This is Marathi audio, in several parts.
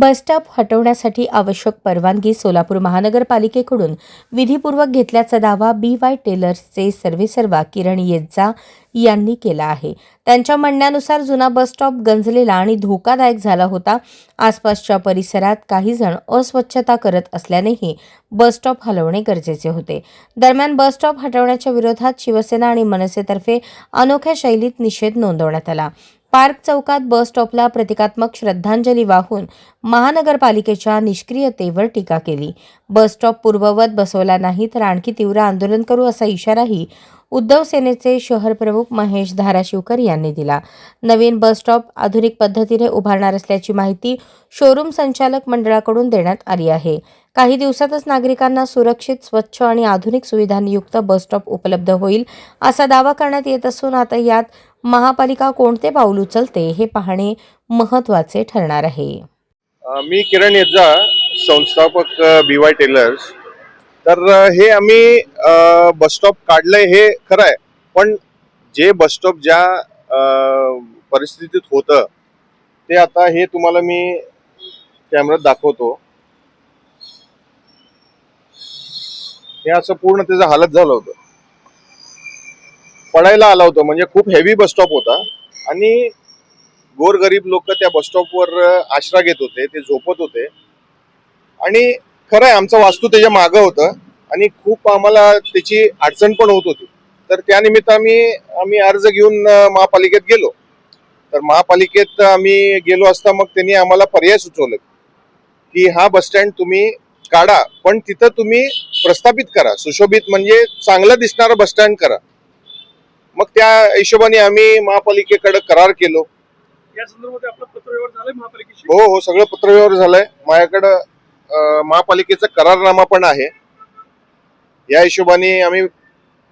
बसस्टॉप हटवण्यासाठी आवश्यक परवानगी सोलापूर महानगरपालिकेकडून. विधीपूर्वक घेतल्याचा दावा बी वाय टेलर्सचे सर्वेसर्वा किरण येज्जा यांनी केला आहे. त्यांच्या म्हणण्यानुसार जुना बसस्टॉप गंजलेला आणि धोकादायक झाला होता. आसपासच्या परिसरात काही जण अस्वच्छता करत असल्यानेही बसस्टॉप हलवणे गरजेचे होते. दरम्यान बसस्टॉप हटवण्याच्या विरोधात शिवसेना आणि मनसेतर्फे अनोख्या शैलीत निषेध नोंदवण्यात आला. पार्क चौकात बस स्टॉपला प्रतिकात्मक श्रद्धांजली वाहून महानगरपालिकेच्या निष्क्रियतेवर टीका केली. बस स्टॉप पूर्ववत बसवला नाही तर आणखी तीव्र आंदोलन करू असा इशाराही उद्धव सेनेचे शहर प्रमुख महेश धाराशिवकर यांनी दिला. नवीन बस स्टॉप आधुनिक पद्धतीने उभारणार असल्याची माहिती शोरूम संचालक मंडळाकडून देण्यात आली आहे. काही दिवसातच नागरिकांना सुरक्षित स्वच्छ आणि आधुनिक सुविधांयुक्त बस स्टॉप उपलब्ध होईल असा दावा करण्यात येत असून आता यात महापालिका कोणते पाऊल उचलते हे पाहणे महत्त्वाचे ठरणार आहे. मी किरण येज्जा संस्थापक बी वाय टेलर्स तर हे आम्ही बसस्टॉप काढलंय हे खरं आहे पण जे बसस्टॉप ज्या परिस्थितीत होतं ते आता हे तुम्हाला मी कॅमेऱ्यात दाखवतो. हे असं पूर्ण त्याचं हालत झालं होतं. पडायला आलं होतं म्हणजे खूप हेवी बसस्टॉप होता. आणि गोरगरीब लोक त्या बसस्टॉपवर आश्रा घेत होते ते झोपत होते. आणि खरं आहे आमचं वास्तू त्याच्या मागं होतं आणि खूप आम्हाला त्याची अडचण पण होत होती. तर त्यानिमित्त आम्ही आम्ही अर्ज घेऊन महापालिकेत गेलो. तर महापालिकेत आम्ही गेलो असता मग त्यांनी आम्हाला पर्याय सुचवलं की हा बस स्टँड तुम्ही काढा पण तिथं तुम्ही प्रस्थापित करा. सुशोभित म्हणजे चांगलं दिसणारं बस स्टँड करा. मग त्या हिशोबाने आम्ही महापालिकेकडे करार केलो. या संदर्भात आपलं पत्रव्यवहार झालाय महापालिकेशी? हो हो सगळं पत्रव्यवहार झालंय. माझ्याकडं महापालिकेचा करारनामा पण आहे. या हिशोबाने आम्ही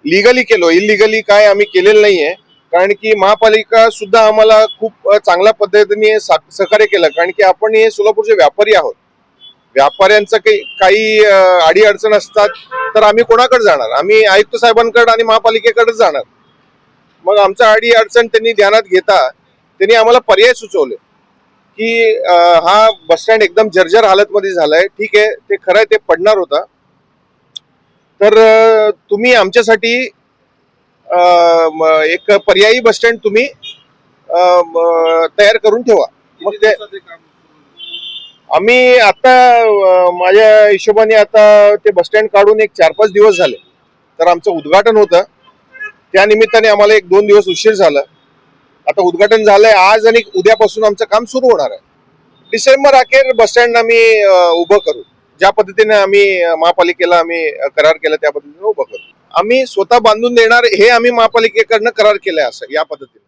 लिगली केलो. इलिगली काय आम्ही केलेलं नाहीये. कारण की महापालिका सुद्धा आम्हाला खूप चांगल्या पद्धतीने सा- सहकार्य केलं. कारण की आपण हे सोलापूरचे व्यापारी आहोत. व्यापाऱ्यांचं काही काही अडी अडचण असतात तर आम्ही कोणाकडे जाणार? आम्ही आयुक्त साहेबांकडे आणि महापालिकेकडे जाणार. मग आमचा अडी अडचण त्यांनी ध्यानात घेता त्यांनी आम्हाला पर्याय सुचवले. की हा बस स्टँड एकदम जर्जर हालतमध्ये झालाय. ठीक आहे ते खरं आहे ते पडणार होता. तर तुम्ही आमच्यासाठी एक पर्यायी बस स्टँड तुम्ही तयार करून ठेवा. मग ते आम्ही आता माझ्या हिशोबाने आता ते बस स्टँड काढून एक चार पाच दिवस झाले. तर आमचं उद्घाटन होतं. त्या निमित्ताने आम्हाला एक दोन दिवस उशीर झाला. आता उद्घाटन झालंय आज आणि उद्यापासून आमचं काम सुरू होणार आहे. डिसेंबर अखेर बस स्टँड आम्ही उभं करू. ज्या पद्धतीने आम्ही महापालिकेला आम्ही करार केला त्या पद्धतीने उभं करू. आम्ही स्वतः बांधून देणार हे आम्ही महापालिकेकडनं करार केलंय असं या पद्धतीने.